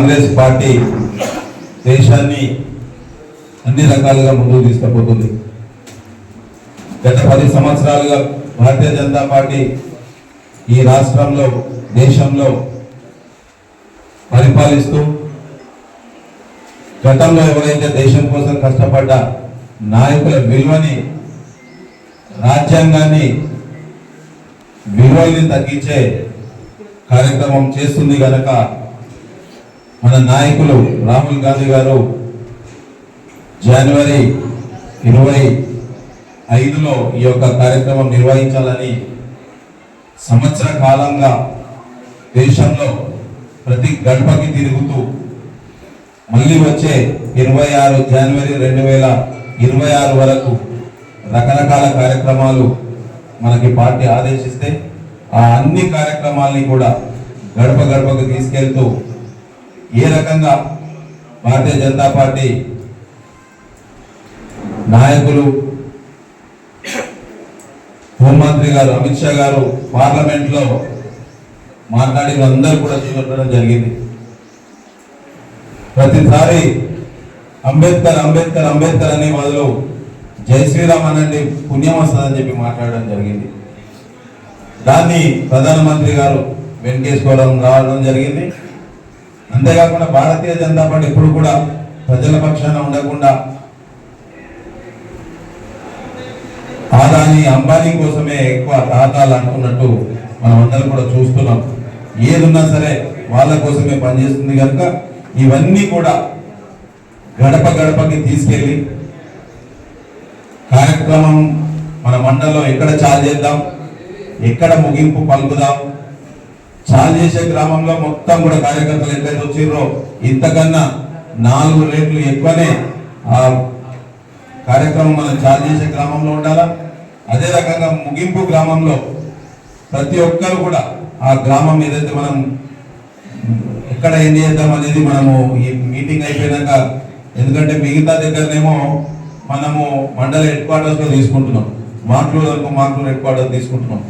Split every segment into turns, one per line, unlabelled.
Congress party దేశాన్ని అన్ని రకాలుగా ముందుకు తీసుకుపోతుంది. గత పది సంవత్సరాలుగా భారతీయ జనతా పార్టీ ఈ రాష్ట్రంలో దేశంలో పరిపాలిస్తూ గతంలో ఎవరైతే దేశం కోసం కష్టపడ్డ నాయకుల విలువని రాజ్యాంగాన్ని విలువల్ని తగ్గించే కార్యక్రమం చేస్తుంది కనుక మన నాయకులు రాహుల్ గాంధీ గారు జనవరి ఇరవై ఐదులో ఈ యొక్క కార్యక్రమం నిర్వహించాలని సంవత్సర కాలంగా దేశంలో ప్రతి గడపకి తిరుగుతూ మళ్ళీ వచ్చే ఇరవై ఆరు జనవరి రెండు వేల ఇరవై ఆరు వరకు రకరకాల కార్యక్రమాలు మనకి పార్టీ ఆదేశిస్తే ఆ అన్ని కార్యక్రమాల్ని కూడా గడప గడపకు తీసుకెళ్తూ ఏ రకంగా భారతీయ జనతా పార్టీ నాయకులు హోంమంత్రి గారు అమిత్ షా గారు పార్లమెంట్లో మాట్లాడిన అందరూ కూడా చూడడం జరిగింది. ప్రతిసారి అంబేద్కర్ అంబేద్కర్ అంబేద్కర్ అనే వాళ్ళు జై శ్రీరామ్ అనండి పుణ్యం వస్తుందని చెప్పి మాట్లాడడం జరిగింది. దాన్ని ప్రధానమంత్రి గారు వెంకటేశ్వరం రావడం జరిగింది. అంతేకాకుండా భారతీయ జనతా పార్టీ ఇప్పుడు కూడా ప్రజల పక్షాన ఉండకుండా ఆదాని అంబానీ కోసమే ఎక్కువ తాతాలు అనుకున్నట్టు మనం అందరం కూడా చూస్తున్నాం. ఏదున్నా సరే వాళ్ళ కోసమే పనిచేస్తుంది కనుక ఇవన్నీ కూడా గడప గడపకి తీసుకెళ్ళి కార్యక్రమం మన మండలం ఎక్కడ చాలు చేద్దాం ఎక్కడ ముగింపు పలుకుదాం చాలు చేసే గ్రామంలో మొత్తం కూడా కార్యకర్తలు ఎక్కడైతే వచ్చిర్రో ఇంతకన్నా నాలుగు రేట్లు ఎక్కువనే ఆ కార్యక్రమం మనం చాలు చేసే గ్రామంలో ఉండాలా? అదే రకంగా ముగింపు గ్రామంలో ప్రతి ఒక్కరు కూడా ఆ గ్రామం ఏదైతే మనం ఎక్కడ ఏం చేద్దాం అనేది మనము ఈ మీటింగ్ అయిపోయినాక ఎందుకంటే మిగతా దగ్గరనేమో మనము మండల హెడ్ క్వార్టర్స్లో తీసుకుంటున్నాం. మాటలూరు అనుకో మాటలూరు హెడ్ క్వార్టర్ తీసుకుంటున్నాం.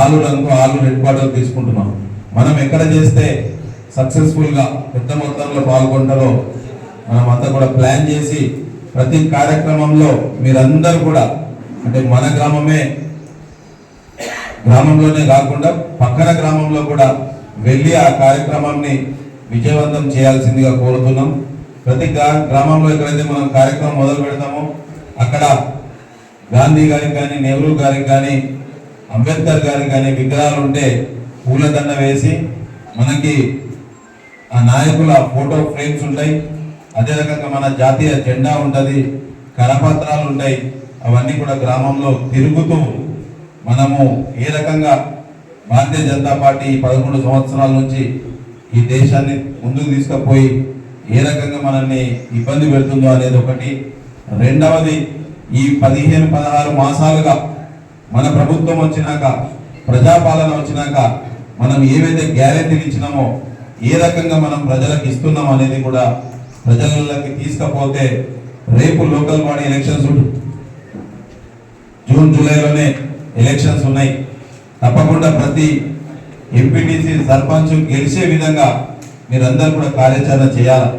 ఆలూరు అనుకో ఆలూరు హెడ్ క్వార్టర్ తీసుకుంటున్నాం. మనం ఎక్కడ చేస్తే సక్సెస్ఫుల్గా పెద్ద మొత్తంలో పాల్గొంటారో మనం అంతా కూడా ప్లాన్ చేసి ప్రతి కార్యక్రమంలో మీరందరూ కూడా అంటే మన గ్రామమే గ్రామంలోనే కాకుండా పక్కన గ్రామంలో కూడా వెళ్ళి ఆ కార్యక్రమాన్ని విజయవంతం చేయాల్సిందిగా కోరుతున్నాం. ప్రతి గ్రా- గ్రామంలో ఎక్కడైతే మనం కార్యక్రమం మొదలు పెడతామో అక్కడ గాంధీ గారికి కానీ నెహ్రూ గారికి కానీ అంబేద్కర్ గారికి కానీ విగ్రహాలు ఉంటే పూలదండ వేసి మనకి ఆ నాయకుల ఫోటో ఫ్రేమ్స్ ఉంటాయి. అదే రకంగా మన జాతీయ జెండా ఉంటుంది కరపత్రాలు ఉంటాయి. అవన్నీ కూడా గ్రామంలో తిరుగుతూ మనము ఏ రకంగా భారతీయ జనతా పార్టీ పదకొండు సంవత్సరాల నుంచి ఈ దేశాన్ని ముందుకు తీసుకుపోయి ఏ రకంగా మనల్ని ఇబ్బంది పెడుతుందో అనేది ఒకటి. రెండవది ఈ పదిహేను పదహారు మాసాలుగా మన ప్రభుత్వం వచ్చినాక ప్రజాపాలన వచ్చినాక మనం ఏవైతే గ్యారెంటీలు ఇచ్చినామో ఏ రకంగా మనం ప్రజలకు ఇస్తున్నాం అనేది కూడా ప్రజలకి తీసుకపోతే రేపు లోకల్ బాడీ ఎలక్షన్స్ జూన్ జూలైలోనే ఎలక్షన్స్ ఉన్నాయి. తప్పకుండా ప్రతి ఎంపీటీసీ సర్పంచ్ గెలిచే విధంగా మీరందరూ కూడా కార్యాచరణ చేయాలి?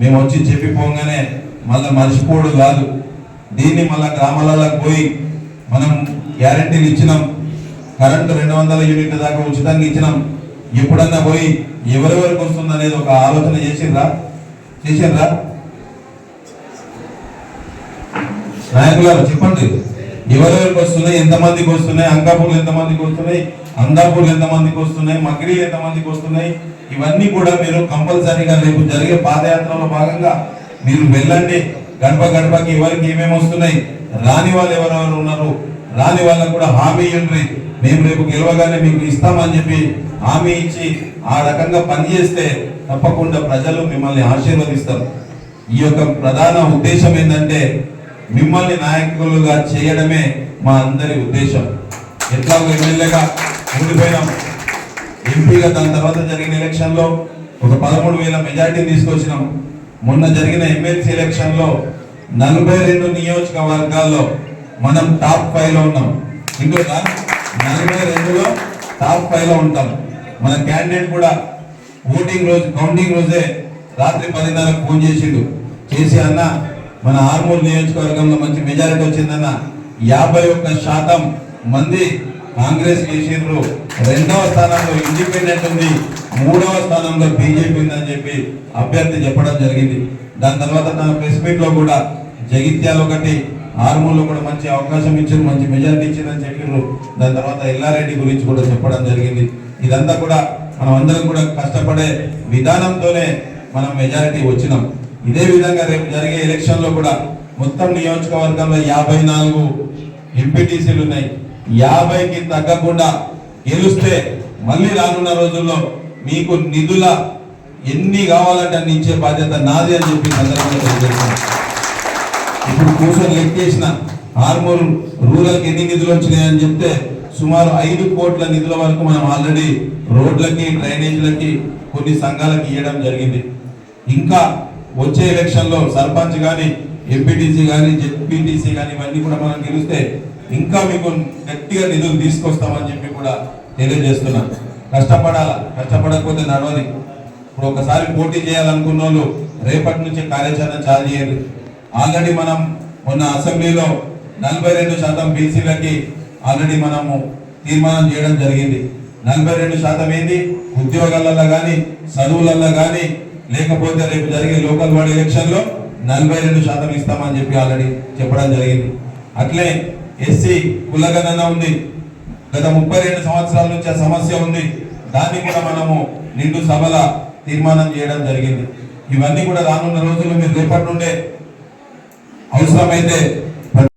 మేము వచ్చి చెప్పిపోగానే మళ్ళీ మర్చిపోవడం కాదు. దీన్ని మళ్ళీ గ్రామాలలో పోయి మనం గ్యారంటీలు ఇచ్చినాం. కరెంటు రెండు వందల యూనిట్ల దాకా ఉచితంగా ఇచ్చినాం. ఎప్పుడన్నా పోయి ఎవరెవరికి వస్తుంది అనేది ఒక ఆలోచన చేసిండ్రా చేసిండ్రా నాయకులారు చెప్పండి. ఎవరెవరికి వస్తున్నాయి? ఎంతమందికి వస్తున్నాయి? అంకాపూర్లు ఎంతమందికి వస్తున్నాయి? అందాపూర్లు ఎంతమందికి వస్తున్నాయి? మగిడీలు ఎంతమందికి వస్తున్నాయి? ఇవన్నీ కూడా మీరు కంపల్సరీగా రేపు జరిగే పాదయాత్రలో భాగంగా మీరు వెళ్ళండి. గడప గడపకి ఎవరికి ఏమేమి వస్తున్నాయి? రాని వాళ్ళు ఎవరెవరు ఉన్నారు? రాని వాళ్ళకు కూడా హామీ ఇవ్వండి మేము రేపు గెలవగానే మీకు ఇస్తామని చెప్పి హామీ ఇచ్చి ఆ రకంగా పనిచేస్తే తప్పకుండా ప్రజలు మిమ్మల్ని ఆశీర్వదిస్తారు. ఈ యొక్క ప్రధాన ఉద్దేశం ఏంటంటే మిమ్మల్ని నాయకులుగా చేయడమే మా అందరి ఉద్దేశం. ఎట్లాగో ఎమ్మెల్యేగా ఉండిపోయినాం. ఎంపీగా దాని తర్వాత జరిగిన ఎలక్షన్లో ఒక పదమూడు వేల మెజార్టీని తీసుకొచ్చినాం. మొన్న జరిగిన ఎమ్మెల్సీ ఎలక్షన్లో నలభై రెండు నియోజకవర్గాల్లో మనం టాప్ ఫైవ్లో ఉన్నాం. ఉన్నాం ఇంకొక నలభై రెండులో టాప్ ఫైవ్లో ఉంటాం. మన క్యాండిడేట్ కూడా ఓటింగ్ రోజు కౌంటింగ్ రోజే రాత్రి పదిన్నరకు ఫోన్ చేసిండు. చేసి అన్న మన ఆర్మూర్ నియోజకవర్గంలో మంచి మెజారిటీ వచ్చిందన్న యాభై ఒక్క శాతం మంది కాంగ్రెస్ చేసిండ్రు. రెండవ స్థానంలో ఇండిపెండెంట్ ఉంది. మూడవ స్థానంలో బీజేపీ ఉందని చెప్పి అభ్యర్థి చెప్పడం జరిగింది. దాని తర్వాత తన ప్రెస్ మీట్లో కూడా జగిత్యాలు ఒకటి ఆర్మూర్లో కూడా మంచి అవకాశం ఇచ్చారు మంచి మెజారిటీ ఇచ్చిందని చెప్పారు దాని తర్వాత ఎల్లారెడ్డి గురించి కూడా చెప్పడం జరిగింది. ఇదంతా కూడా మనం అందరం కూడా కష్టపడే విధానంతోనే మనం మెజారిటీ వచ్చినాం. ఇదే విధంగా రేపు జరిగే ఎలక్షన్లో కూడా మొత్తం నియోజకవర్గంలో యాభై నాలుగు ఎంపీటీసీలు ఉన్నాయి. యాభైకి తగ్గకుండా గెలుస్తే మళ్ళీ రానున్న రోజుల్లో మీకు నిధుల ఎన్ని కావాలంటే అన్ని ఇచ్చే బాధ్యత నాది అని చెప్పి సందర్భంగా తెలియజేస్తున్నాను ఇప్పుడు కూర్చొని లెక్కేసిన ఆర్మూర్ రూరల్కి ఎన్ని నిధులు వచ్చినాయని చెప్తే సుమారు ఐదు కోట్ల నిధుల వరకు మనం ఆల్రెడీ రోడ్లకి డ్రైనేజీలకి కొన్ని సంఘాలకి ఇవ్వడం జరిగింది. ఇంకా వచ్చే ఎలక్షన్లో సర్పంచ్ కానీ ఎంపీటీసీ కానీ జెడ్పీటీసీ కానీ ఇవన్నీ కూడా మనం గెలిస్తే ఇంకా మీకు గట్టిగా నిధులు తీసుకొస్తామని చెప్పి కూడా తెలియజేస్తున్నాం. కష్టపడాలా? కష్టపడకపోతే నడవది. ఇప్పుడు ఒకసారి పోటీ చేయాలనుకున్న వాళ్ళు రేపటి నుంచి కార్యాచరణ చాలు చేయాలి ఆల్రెడీ మనం మొన్న అసెంబ్లీలో నలభై రెండు శాతం బీసీలకి ఆల్రెడీ మనము తీర్మానం చేయడం జరిగింది. నలభై రెండు శాతం ఏంది? ఉద్యోగాలలో కానీ చదువులలో కానీ లేకపోతే రేపు జరిగే లోకల్ బాడీ ఎలక్షన్లో నలభై రెండు శాతం ఇస్తామని చెప్పి ఆల్రెడీ చెప్పడం జరిగింది. అట్లే ఎస్సీ కులగణన ఉంది. గత ముప్పై రెండు సంవత్సరాల నుంచి ఆ సమస్య ఉంది. దాన్ని కూడా మనము నిండు సభల తీర్మానం చేయడం జరిగింది. ఇవన్నీ కూడా రానున్న రోజుల్లో మీరు రేపటి నుండే అవసరమైతే